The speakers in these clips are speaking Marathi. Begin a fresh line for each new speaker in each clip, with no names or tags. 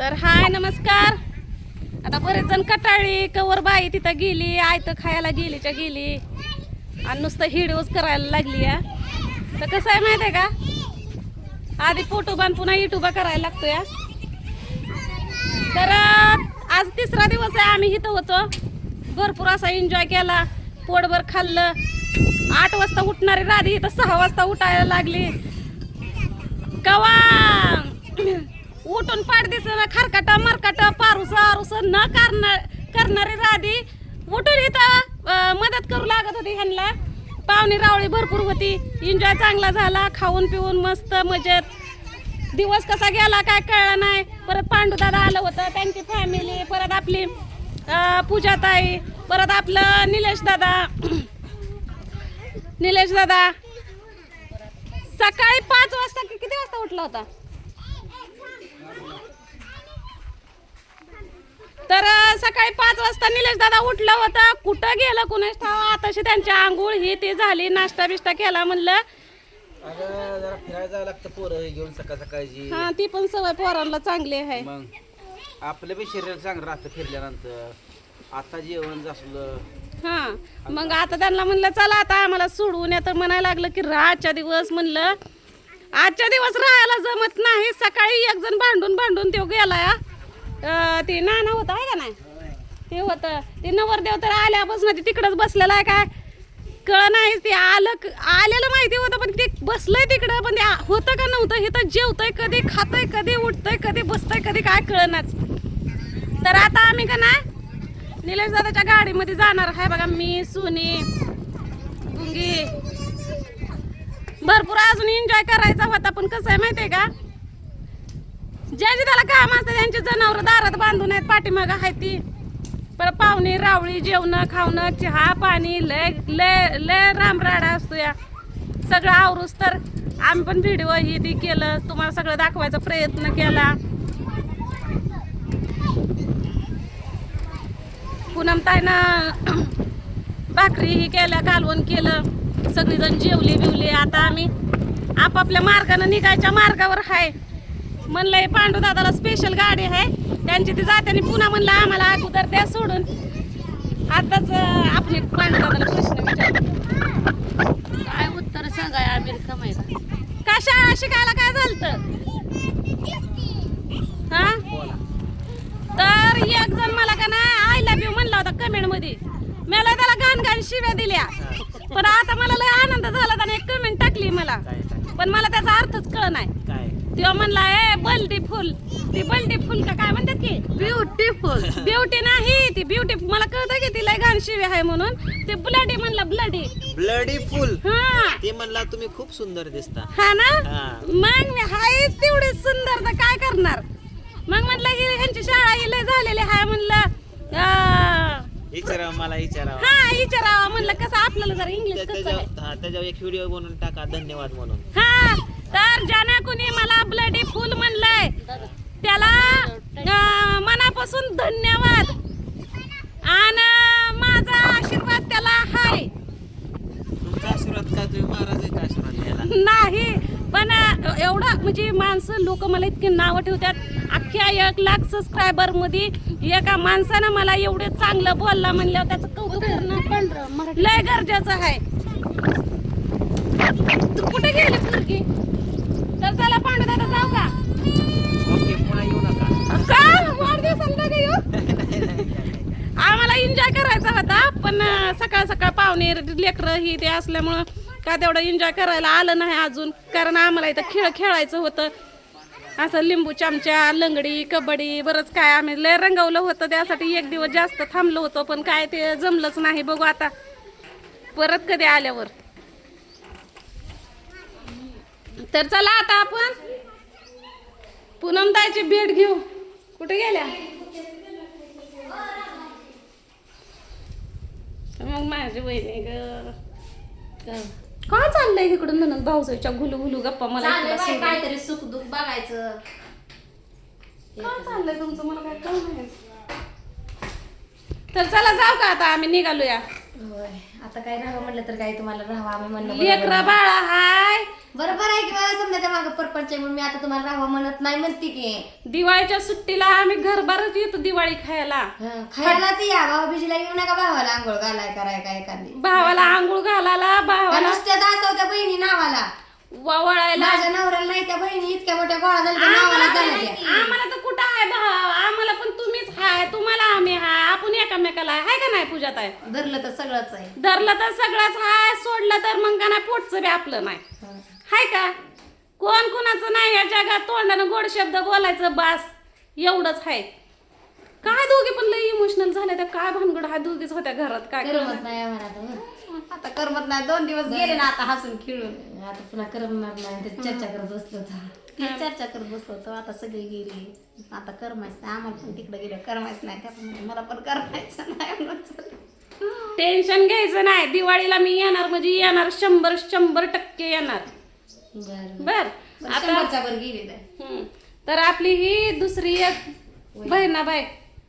तर हाय नमस्कार. आता बरेच जण कटाळी कवर बाई तिथं गेली आयतं खायला गेलीच्या गेली. आणि नुसतं हिडिओज करायला लागली या तर कसं आहे माहिती आहे का? आधी फोटो बांध पुन्हा युट्यूबा करायला लागतो या तर आज तिसरा दिवस आहे आम्ही इथं होतो. भरपूर असा एन्जॉय केला. पोटभर खाल्लं. आठ वाजता उठणारी राधी इथं सहा वाजता उठायला लागली. कवा उठून पाठ दिसणं खारकाटा मरकाटा पारुस आरुस न करणार करणारी राधी उठून इथं मदत करू लागत होती ह्यांना. पाहुणी रावळी भरपूर होती. एन्जॉय चांगला झाला खाऊन पिऊन मस्त मजेत. दिवस कसा गेला काय कळलं नाही. परत पांडुदादा आलं होतं त्यांची फॅमिली परत आपली पूजाताई परत आपलं निलेश दादा. निलेश दादा सकाळी पाच वाजता किती वाजता उठला होता? तर सकाळी पाच वाजता निलेश दादा उठला होता. कुठं गेलं कुणाच ठाव? आताशी त्यांची आंघोळ ही ती झाली. नाश्ता बिष्टा केला म्हणलं.
अगं जरा फिरायला जावं लागतं पोरं घेऊन सकाळ सकाळची.
हा ती पण सवय पोरांना चांगली आहे.
मग आपलं बी शरीर चांगलं राहतं फिरल्यानंतर. आता जेवण असलं
हा मग आता त्यांना म्हणलं चला आता आम्हाला सोडून येतं म्हणायला लागलं की राहच्या दिवस म्हणलं. आजच्या दिवस राहायला जमत नाही. सकाळी एक जण भांडून भांडून तो गेला ते नाना होता आहे का नाही? ते होतं. ते नवरदेव तर आल्यापासून ते तिकडंच बसलेलं आहे काय? कळ नाही ते आलं क- आलेलं माहिती होतं पण ते बसलंय तिकडं पण ते आ- होतं का नव्हतं हे तर जेवतंय कधी खातंय कधी उठतंय कधी बसतंय कधी काय कळनाच तर आता आम्ही का नाही निलेश दादाच्या गाडीमध्ये जाणार आहे बघा मी सुनी गुंगी. भरपूर अजून एन्जॉय करायचा होता पण कसं आहे माहितीये का? ज्याची त्याला काम असतं त्यांची जनावर दारात बांधून आहेत पाठीमागं आहे ती. परत पाहुणे रावळी जेवणं खावणं चहा पाणी लय लय लय रामराडा असतो या. सगळं आवरूस तर आम्ही पण व्हिडिओ ही ती केलं. तुम्हाला सगळं दाखवायचा प्रयत्न केला. पूनमताईनं भाकरी ही केल्या कालवण केलं. सगळीजण जेवली बिवली. आता आम्ही आपापल्या मार्गानं निघायच्या मार्गावर आहे म्हणलंय पांडू दादाला स्पेशल गाडी आहे. त्यांची ती जाते आणि पुन्हा म्हणलं आम्हाला अगोदर द्या सोडून. आताच आपण एक पांडू दादाला प्रश्न विचारतो
काय उत्तर सांगाय अमेरिका माहिती
का शाळा शिकायला काय झालं हा? तर एक जण मला का ना आय लव्ह यू म्हणला होता कमेंटमध्ये. मला त्याला घाण घाण शिव्या दिल्या. पण आता मला लय आनंद झाला त्याने एक कमेंट टाकली मला. पण मला त्याचा अर्थच कळ नाही
काय?
तेव्हा म्हणला ए बल्डी फुल ती बल्डी फुल का काय म्हणतात की?
ब्युटिफुल
ब्युटी नाही ती ब्युटी मला कळतं की तिला घाण शिव्या आहे म्हणून. ते ब्लडी म्हणला ब्लडी
ब्लडी फुल
हा.
ते म्हणला तुम्ही खूप सुंदर दिसता.
हा ना?
हा.
मग मी हायच तेवढी सुंदर तर काय करणार? मग म्हटलं की ह्यांची शाळा ही लय झालेली हाय म्हणलं अं,
विचारा मला विचारा
हा विचारावा. म्हणलं कसं आपल्याला जरा इंग्लिश कसं
त्याच्यावर हा, त्याच्यावर एक व्हिडिओ बनवून टाका धन्यवाद म्हणून.
हा तर ज्याने कुणी मला ब्लडी फुल म्हणलंय त्याला अं, मनापासून धन्यवाद. आणि माझा आशीर्वाद त्याला हाय.
तुमचा आशीर्वाद काय? तुम्ही महाराज आहे का आशीर्वाद घ्यायला.
नाही पण अं, एवढं म्हणजे माणसं लोक मला इतके नावं ठेवतात. अख्ख्या एक लाख सबस्क्रायबरमध्ये एका माणसानं मला एवढे चांगलं बोलला म्हणल्यावर त्याचं कौतुक करणं लय गरजेचं आहे. तू कुठे गेली मुलगी तर चला पांडू दादा जाऊ का? आम्हाला एन्जॉय करायचा होता पण सकाळ सकाळ पाहुणे लेकरं ही ते असल्यामुळं का तेवढं एन्जॉय करायला आलं नाही अजून. कारण आम्हाला इथं खेळ खेळायचं होतं. असं लिंबू चमचा लंगडी कबड्डी बरंच काय आम्ही लय रंगवलं होतं त्यासाठी एक दिवस जास्त थांबलो होतो पण काय ते जमलंच नाही बघू आता. परत कधी आल्यावर. तर चला आता आपण पूनमताईची भेट घेऊ. कुठे गेल्या? मग माझी वहिनी ग. काय चाललंय इकडून म्हणून भाऊसाच्या गुलू गुलू गप्पा? मला
चाललंय
इकडं
बाई,
सोडून.
काहीतरी सुख दुःख बघायचं.
काय चाललंय तुमचं? मला काय कळलं नाही तर चला जाऊ का आता आम्ही निघालूया.
होय. आता काय राहावं म्हणलं तर काय तुम्हाला राहावं आम्ही म्हणलं
लेकरा
आहे.
बाळा हाय.
बरोबर आहे की बाबा समजा मागं परपंच आहे म्हणून मी आता तुम्हाला राहावं म्हणत नाही म्हणते की.
दिवाळीच्या सुट्टीला आम्ही घरबारच येतो दिवाळी खायला.
हं, खायलाच या. भाऊ बिजीला येऊ नका भावाला आंघोळ घालाय कराय काय एखादी
भावाला आंघोळ घालायला भावाला
नुसत्या दाखवत्या बहिणी नावाला.
वळायला
माझ्या नवऱ्याला नाही त्या बहिणी इतक्या मोठ्या गोळा झाल्या त्या नावाला झाल्या त्या.
आम्हाला तर कुठं आहे भाव? आम्हाला पण तुम्हीच हाय तुम्हाला आम्ही हाय. आपण एकामेकाला हाय. का नाही पूजात आहे.
धरलं तर सगळंच आहे.
धरलं तर सगळंच हाय सोडलं तर मग का नाही पोटचं बी आपलं नाही. हाय का? कोण कोणाचं नाही या जगात? तोंडानं गोड शब्द बोलायचं बास. एवढंच आहे काय दोघे पण लई इमोशनल झाले त्या काय भानगड हा दोघीच होत्या घरात काय
करमत नाही आम्हाला आता. आता करमत नाही. दोन दिवस गेले ना आता हसून खेळून. आता पुन्हा करमणार नाही ते चर्चा करत बसलो होतो. चर्चा करत बसलो होतो आता सगळे गेले. आता करमायच नाही आम्हाला पण तिकडे गेलं करमायच नाही. त्याप्रमाणे मला पण करमायचं नाही.
टेन्शन घ्यायचं नाही. दिवाळीला मी येणार म्हणजे येणार शंभर शंभर टक्के येणार.
बरं
बर.
पण
आता
शंभरच्या वर गेले तर.
हम्म. तर आपली ही दुसरी एक बहिणाबाई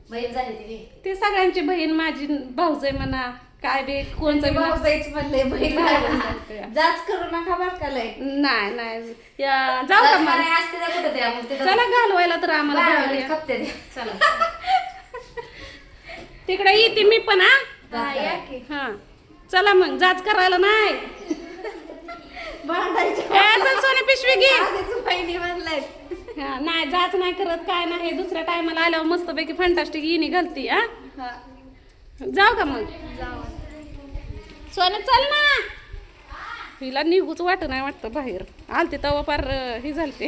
बहीण झाली ती
ती सगळ्यांची बहीण माझी भाऊजाई म्हणा काय बी कोणचं बी
जायच जाच करू नका बरं का लय.
नाही नाही. या- जाऊ का
जाच
मग?
करायला असते ना कुठं त्या मग तिथं
चला घालवायला तर आम्हाला.
खपते ते. चला.
तिकडे येते मी पण हा?
हा, या की.
हा. चला मग जाच करायला नाही.
भांडायच्या
ए, चल सोनी पिशवी घे.
आधीच बहिणी म्हणलाय.
हा, नाही जाच नाही करत काय नाही. दुसऱ्या टायमाला आल्यावर मस्तपैकी फंटास्टिक इनी घालती हा. जाऊ का मग? सोनं चल ना. हिला निघूच वाट नाही वाटतं बाहेर. आलते तेव्हा पार ही झालते.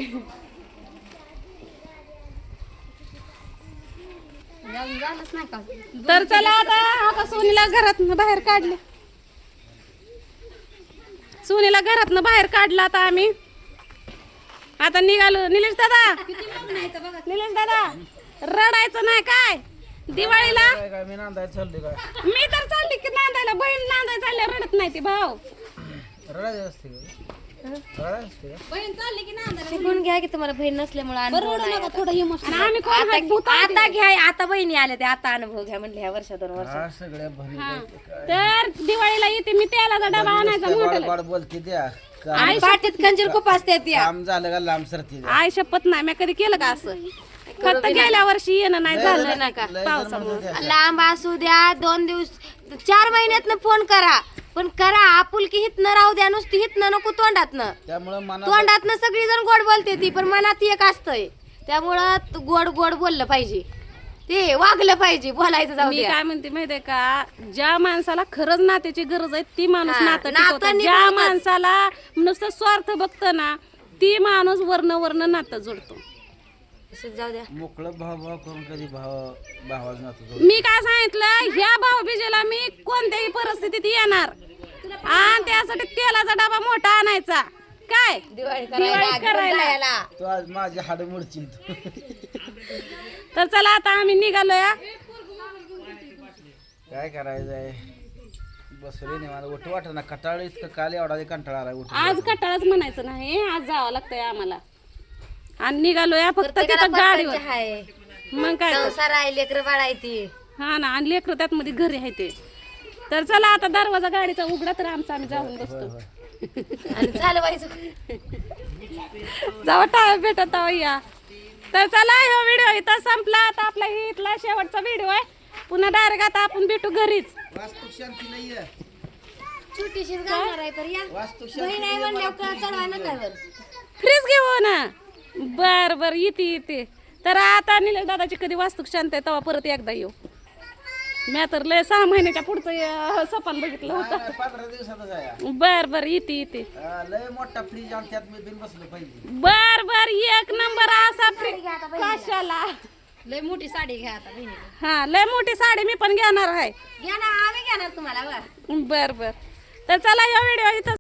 तर चला आता हा का सोनीला घरातनं बाहेर काढले. सोनीला घरातनं बाहेर काढलं आता आम्ही. आता निघालो. निलेश दादा. निलेश दादा रडायचं नाही काय? दिवाळीला?
काय काय मी नांदायला काय?
मी तर चालली की नांदायला बहीण नांदायला चालल्या रडत नाही ती भाऊ.
रडायचं असते? रडायचं असते का?
शिकून घ्या की तुम्हाला बहीण नसल्यामुळे अनुभव नाही आता.
आणि आम्ही कोण हात भूत
आता घ्या आता बहिणी आल्या ते आता अनुभव घ्या म्हणले ह्या वर्षा दोन वर्ष
हा सगळ्या भरी
तर दिवाळीला येते मी त्याला डबा आणायचा
गोड
मोठा.
गोड बोलते द्या का-
आणि पाठीत खंजीर खूप असते ती
काम झालं का लांब सरते द्या.
आय शपथ नाही मी कधी केलं का असं? फक्त गेल्या वर्षी येणं नाही झालं
लय
नाही का?
जण
पावसामुळे.
म्हणतात द्या.
लांब असू द्या दोन दिवस चार महिन्यातनं फोन करा. पण करा आपुलकी हितनं राहू द्या नुसती हितनं नको तोंडातनं.
त्यामुळं मना
तोंडातनं सगळी जण गोड बोलते ती पण मनात एक असतंय. त्यामुळं तू गोड गोड बोललं पाहिजे. ते वागलं पाहिजे बोलायचं जाऊ
मी
द्या.
काय म्हणते माहितीये का? ज्या माणसाला खरंच नात्याची गरज आहे ती माणूस
हा,
नातं
नातं
टिकवतं. ज्या
निभावतच.
माणसाला नुसतं स्वार्थ बघतं ना ती माणूस वर्ण वर्ण नातं जोडतो.
असं जाऊ द्या.
मोकळं भाव भाव करून कधी भाव भावाच नव्हतं
मी काय सांगितलं ह्या भाऊबीजेला मी कोणत्याही परिस्थितीत येणार. आणि त्यासाठी तेलाचा डबा मोठा आणायचा. काय?
दिवाळी
दिवाळी
करायला घेऊन
करायला.
जायला.
तू आज माझी हाड मोडशील तू.
तर चला आता आम्ही निघालोय
काय करायचंय? बसले नाही मला उठ वाटत ना कटाळ इतकं काल एवढा कंटाळा आला उठ
आज कटाळच म्हणायचं नाही. आज जावं लागतंय आम्हाला. आणि निघालोय फक्त
प्रत्येकाला
तिथं गाडीवर.
परपंच आहे
मग काय? तर.
संसार आहे लेकर बाळायती
हा ना आणि लेकरं त्यात मध्ये घरी आहे ते. तर चला आता दरवाजा गाडीचा उघडा तर आमचा आम्ही जाऊन बसतो.
आणि
जावा टाळ भेटत तेव्हा या. तर चला हा व्हिडिओ इथं संपला. आता आपला ही इथला शेवटचा व्हिडिओ आहे. पुन्हा डायरेक्ट आता आपण भेटू घरीच.
वास्तू शांती नाहीये.
छोटीशीच घालणार आहे तर या.
वास्तू
बहीण आहे म्हणल्यावर का चढवाय नका वर
फ्रीज घेऊ ना. बर बर येते येते. तर आता निलेश दादाची कधी वास्तूक शांत आहे तेव्हा परत एकदा येऊ. मी तर लय सहा महिन्याच्या पुढचं अं, सपान बघितलं होतं.
नाही, पंधरा दिवसातच आहे.
बर बर येते येते.
हा, लय मोठा फ्रीज आणि त्यात मी बिन बसलो पाहिजे.
बर बर एक नंबर असा फ्री कशाला?
लय मोठी साडी घ्या आता बहिणीला
हा लय मोठी साडी मी पण घेणार आहे.
घ्या ना आम्ही घेणार तुम्हाला बघा
बर बर. तर चला या व्हिडिओ इथं